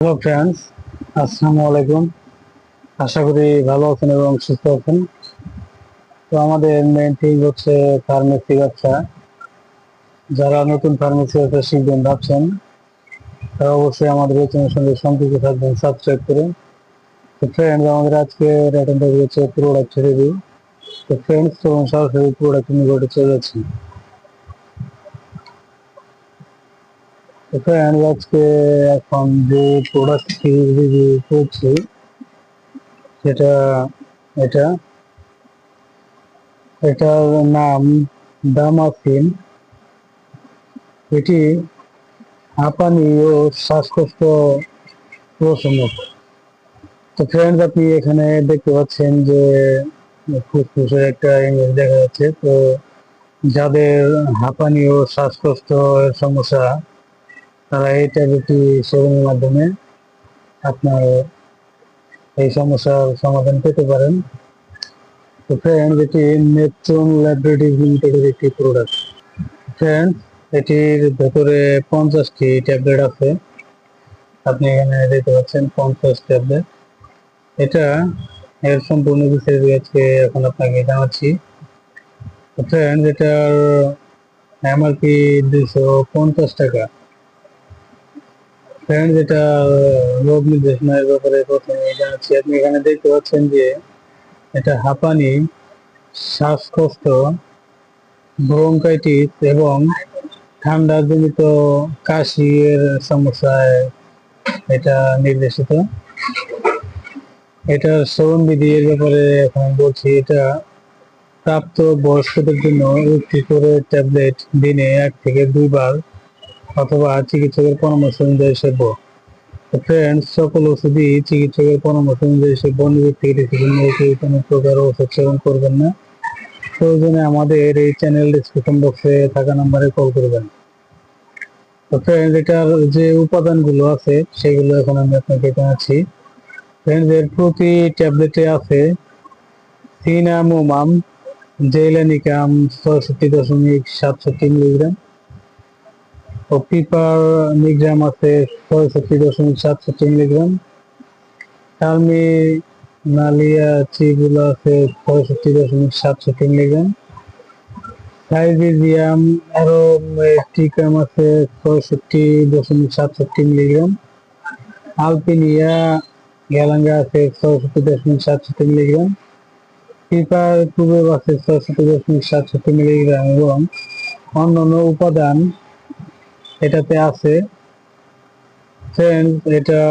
Hello friends আসসালামু আলাইকুম আশা করি ভালো আছেন এবং সুস্থ আছেন। তো আমাদের মেন থিং হচ্ছে ফার্মেসি ব্যবসা যারা নতুন ফার্মেসি ব্যবসা শিখবেন ভাবছেন, তারা অবশ্যই আমাদের চ্যানেলের সঙ্গে সম্পৃক্ত থাকবেন সাবস্ক্রাইব করে। তো ফ্রেন্ডস আমাদের আজকে অ্যাটেন্ড হচ্ছে প্রোডাক্ট রিভিউ তো ফ্রেন্ডস তো সরাসরি প্রোডাক্ট নিকটে চলে যাচ্ছি। তো ফ্রেন্ডস আজকে এখন যে প্রোডাক্ট রিভিউ করছি, সেটা এটা, এটার নাম দামাসিন এটি হাঁপানি ও শ্বাসকষ্ট প্রশমক তো ফ্রেন্ডস আপনি এখানে দেখতে পাচ্ছেন যে ফুসফুসের একটা ইমেজ দেখা যাচ্ছে। তো যাদের হাঁপানি ও শ্বাসকষ্ট সমস্যা তারা এই ট্যাবলেটটি সেবনের মাধ্যমে আপনার এই সমস্যার সমাধান পেতে পারেন। তো ফ্রেন্ড এটি নেপচুন ল্যাবরেটরিজ লিমিটেডের একটি প্রোডাক্ট ফ্রেন্ড এটির ভেতরে পঞ্চাশটি ট্যাবলেট আছে। আপনি এখানে দেখতে পাচ্ছেন পঞ্চাশ ট্যাবলেট। এটা এর সম্পূর্ণ বিষয়ে আজকে এখন আপনাকে জানাচ্ছি। ফ্রেন্ড এটার এমআরপি দুইশো পঞ্চাশ টাকা। ফ্রেন্ড যেটা রোগ নির্দেশনার ব্যাপারে প্রথমে জানাচ্ছি আপনি এখানে দেখতে পাচ্ছেন যে এটা হাঁপানি, শ্বাসকষ্ট, ব্রঙ্কাইটিস এবং ঠান্ডাজনিত কাশি এর সমস্যায় এটা নির্দেশিত। এটা সেবন বিধি এর ব্যাপারে এখন বলছি, এটা প্রাপ্ত বয়স্কদের জন্য একটি করে ট্যাবলেট দিনে এক থেকে দুইবার অথবা চিকিৎসকের পরামর্শ অনুযায়ী সেব্য ফ্রেন্ডস সকল ওষুধই চিকিৎসকের পরামর্শ অনুযায়ী সেব্য ডিসিশন কোনো প্রকার ওষুধ সেবন করবেন না। প্রয়োজনে আমাদের এই চ্যানেল ডিসক্রিপশন বক্সে থাকা নাম্বারে কল করবেন। তো ফ্রেন্ডস এটার যে উপাদানগুলো আছে, সেগুলো এখন আমি আপনাকে জানাচ্ছি। ফ্রেন্ডস এর প্রতি ট্যাবলেটে আছে সিনামোমাম জেলানিকাম ছয়ষট্টি দশমিক সাতষট্টি মিলিগ্রাম। পিপার আছে ছয়ষট্টি দশমিক সাতষট্টি মিলিগ্রাম। টালমি নালিয়া চিগুলো আছে ছয়ষট্টি দশমিক সাতষট্টি মিলিগ্রাম। সাইজিজিয়াম অ্যারোমেটিকাম আছে ছয়ষট্টি দশমিক সাতষট্টি মিলিগ্রাম। আলপিনিয়া গ্যালাঙ্গা আছে ছয়ষট্টি দশমিক সাতষট্টি মিলিগ্রাম। পিপার কুবেব আছে ছয়ষট্টি দশমিক সাতষট্টি মিলিগ্রাম এবং অন্যান্য উপাদান এটাতে আছে। ফ্রেন্ড এটা